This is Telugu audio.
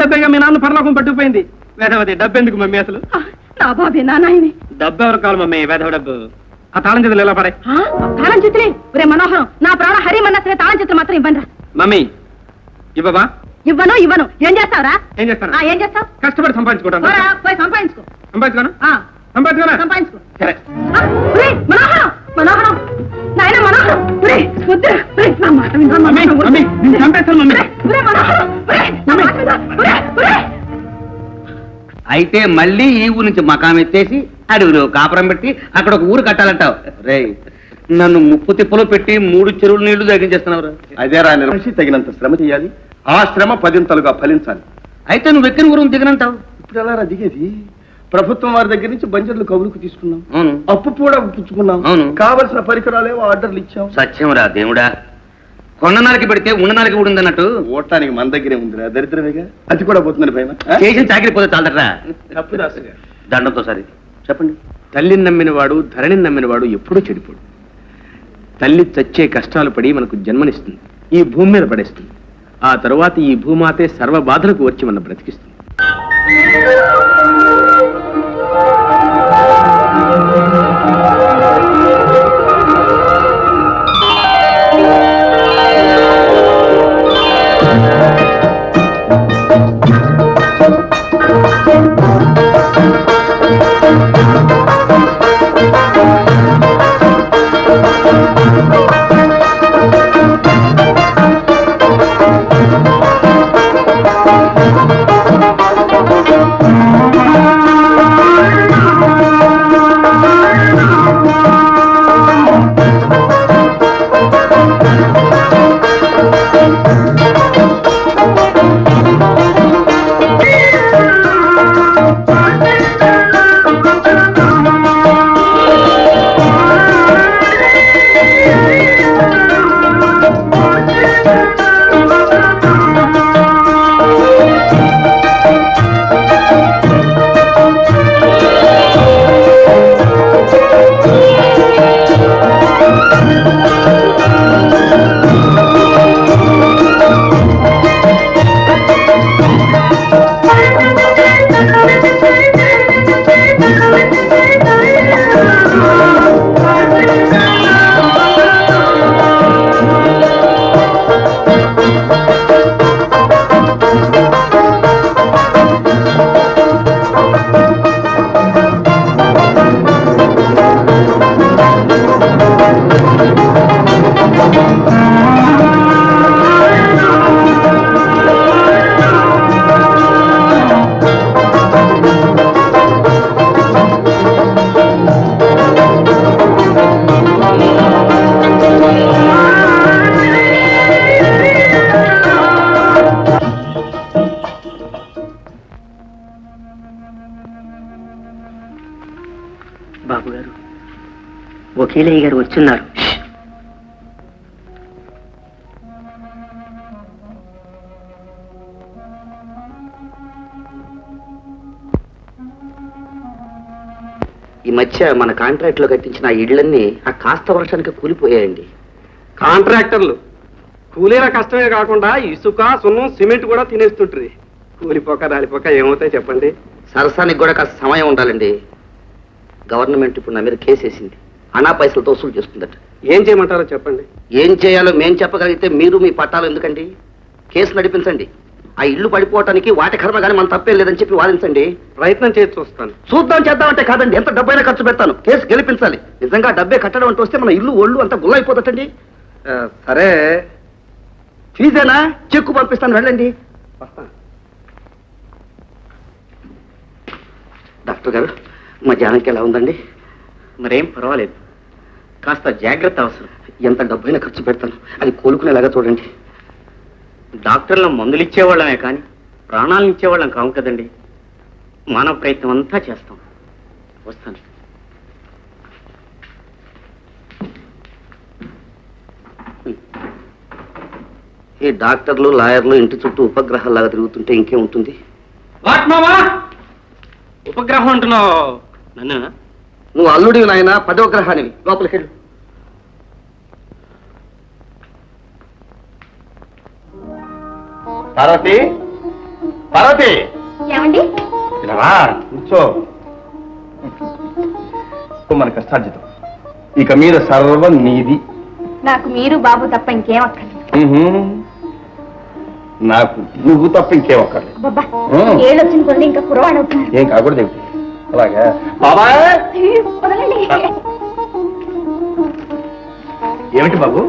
డబ్బేగా మీ నాన్న పరలోకం పట్టుకుపోయింది. వేదవది డబ్బు ఎందుకు మమ్మీ అసలు? నా బాబే నా నాయనే. డబ్బు ఎవరు కావాలి మమ్మీ? వేదవ డబ్బు. ఆ తాళం చేతులు ఎలా పడే తాళం చేతులే. ఒరే మనోహరం నా ప్రాణ హరిమన్నా సరే తాళం చేతులు మాత్రం ఇవ్వను మమ్మీ ఇవ్వబా ఇవ్వను ఇవ్వను. ఏం చేస్తావురా? ఏం చేస్తాను? ఆ, ఏం చేస్తావు? కష్టపడి సంపాదించుకుంటాను పోయి సంపాదించుకో. సంపాదించుకోను? సంపాదించుకో. సరే. మనోహరం మనోహరం. నాయన మనోహరం. ఒరే, వద్దురా. ఒరే, నా మాట మమ్మీ, చంపేస్తాను, మమ్మీ. అయితే మళ్ళీ ఈ ఊరు నుంచి మకాం ఎత్తేసి అడవిలో కాపురం పెట్టి అక్కడ ఒక ఊరు కట్టాలంటావు. రే నన్ను ముప్పు తిప్పలో పెట్టి మూడు చెరువులు నీళ్ళు తగ్గించేస్తున్నావు అదే రా నిర్మసి తగినంత శ్రమ చేయాలి. ఆ శ్రమ పదింతలుగా ఫలించాలి. అయితే నువ్వు ఎక్కిన ఊరు దిగనంటావు ఇప్పుడు ఎలా రా దిగేది? ప్రభుత్వం వారి దగ్గర నుంచి బంజర్లు కవులుకు తీసుకున్నాం. అవును. అప్పు కూడా పుచ్చుకున్నాం అవును. కావలసిన పరికరాలేవో ఆర్డర్లు ఇచ్చాం. సత్యం రా దేవుడా. కొండనాలకి పెడితే ఉన్ననాలకి ఊడిందన్నట్టు. ఓటానికి మన దగ్గరే ఉందిరా దరిద్రమేగా? అది కూడా పోతుందని భయమా? ఆ? చేసిన చాకరీ పోతే చాలరా తప్పు దండంతో సరి. చెప్పండి. తల్లిని నమ్మినవాడు ధరణిని నమ్మినవాడు ఎప్పుడూ చెడిపోడు. తల్లి చచ్చే కష్టాలు పడి మనకు జన్మనిస్తుంది. ఈ భూమి మీద పడేస్తుంది. ఆ తరువాత ఈ భూమాతే సర్వ బాధలకు వచ్చి మన బ్రతికిస్తుంది. బాబు వకీలయ్య గారు వచ్చున్నారు. ఈ మధ్య మన కాంట్రాక్ట్లో కట్టించిన ఇళ్ళన్నీ ఆ కాస్త వర్షానికి కూలిపోయాయండి. కాంట్రాక్టర్లు. కూలీల కష్టమే కాకుండా ఇసుక సున్నం సిమెంట్ కూడా తినేస్తుంటుంది కూలిపోక రాలిపోక ఏమవుతాయి చెప్పండి? సరసానికి కూడా కాస్త సమయం ఉండాలండి. గవర్నమెంట్ ఇప్పుడు నా మీద కేసు వేసింది. అనా పైసలతో వసూలు చేస్తుందట. ఏం చేయమంటారో చెప్పండి. ఏం చేయాలో మేం చెప్పగలిగితే మీరు మీ పట్టాలు ఎందుకండి? కేసు నడిపించండి. ఆ ఇల్లు పడిపోవటానికి వాటి కర్మ కానీ మన తప్పేం లేదని చెప్పి వాదించండి. ప్రయత్నం చేసి చూస్తాను. చూద్దాం చేద్దామంటే కాదండి. ఎంత డబ్బైనా ఖర్చు పెడతాను. కేసు గెలిపించాలి. నిజంగా డబ్బే కట్టడం అంటూ వస్తే మన ఇల్లు ఒళ్ళు అంతా గుల్లైపోతుందండి ఆ, సరే. ఫీజేనా చెక్కు పంపిస్తాను వెళ్ళండి. డాక్టర్ గారు మా జానకి ఎలా ఉందండి? మరేం పర్వాలేదు. కాస్త జాగ్రత్త అవసరం. ఎంత డబ్బైనా ఖర్చు పెడతాను. అది కోలుకునేలాగా చూడండి. డాక్టర్లు మందులు ఇచ్చేవాళ్ళమే కానీ ప్రాణాలను ఇచ్చేవాళ్ళం కావు కదండి. మానవ ప్రయత్నం అంతా చేస్తాం. వస్తాను. ఈ డాక్టర్లు లాయర్లు ఇంటి చుట్టూ ఉపగ్రహాల్లాగా తిరుగుతుంటే ఇంకేం ఉంటుంది? ఉపగ్రహం అంటున్నావు. నన్ను నువ్వు అల్లుడివి నాయన పదో గ్రహానివి. లోపలికి వెళ్ళు పార్వతి? పార్వతి! ఏమండి? ఇలా కూర్చో. మన కష్టార్జితం. ఇక మీద సర్వం నీది. నాకు మీరు బాబు తప్ప ఇంకేం అక్కర్లేదు. నాకు నువ్వు తప్ప ఇంకేం ఉమ్. ఏళ్ళు వచ్చిన కొద్ది ఇంకా కురవాడు ఏం కాకూడదు ఏమిటి అలాగా? బాబా ఏమిటి బాబు?